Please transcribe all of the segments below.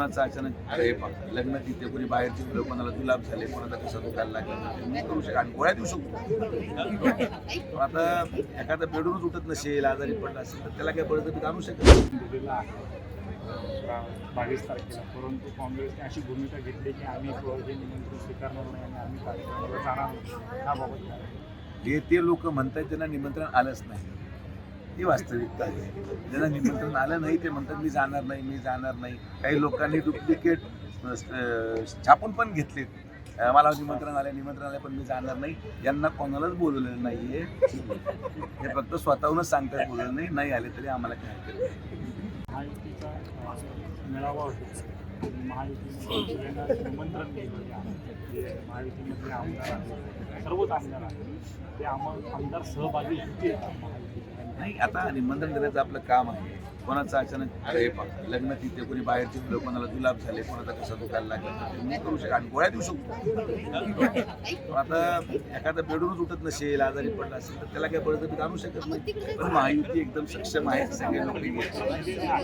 कोणाचं अचानक अरे हे लग्न तिथे कोणी बाहेरचे मुलं कोणाला जुलाब झाले कोणाला कसा दुखायला लागला ते मी करू शकतो आणि गोळ्या देऊ शकतो आता एखादा बेडूनच उठत नसेल आजारी पडला असेल तर त्याला काय बळजबरी आणू शकत बावीस तारखेला परंतु काँग्रेसने अशी भूमिका घेतली की आम्ही हे निमंत्रण स्वीकारणार नाही आणि आम्ही कार्यक्रमाला जाणार नाही. त्याबाबत काय? जे ते लोक म्हणतात त्यांना निमंत्रण आलंच नाही. ही वास्तविकता आहे ज्यांना निमंत्रण आलं नाही ते म्हणतात मी जाणार नाही मी जाणार नाही. काही लोकांनी डुप्लिकेट छापून पण घेतलेत. मला निमंत्रण आलं निमंत्रण आलं पण मी जाणार नाही. यांना कोणालाच बोलवलेलं नाहीये. हे फक्त स्वतःहूनच सांगतात बोलवलं नाही नाही आले तरी आम्हाला काय मेळावा महायुतीमध्ये निमंत्रण महायुतीमधले आमदार आहेत सर्वच आमदार आहेत ते आमदार सहभागी नाही आता निमंत्रण देण्याचं आपलं काम आहे. कोणाचं अचानक अरे हे पहा, लग्न तिथे कोणी बाहेरचे मुलं कोणाला जुलाब झाले कोणाचा कसा दुखायला लागला मी करू शकतो आणि गोळ्या देऊ शकतो. आता एखादा बेडूनच उठत नसेल आजारी पडला असेल तर त्याला काय बळजबरी आणू शकत नाही. पण महायुती एकदम सक्षम आहे सगळे लोक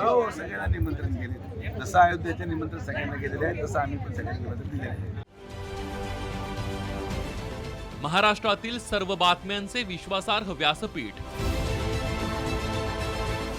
हो सगळ्यांना निमंत्रण गेले जसं अयोध्येचे निमंत्रण सगळ्यांना गेलेले आहे तसं आम्ही पण सगळ्यांना निमंत्रण दिलेले आहे. महाराष्ट्रातील सर्व बातम्यांचे विश्वासार्ह व्यासपीठ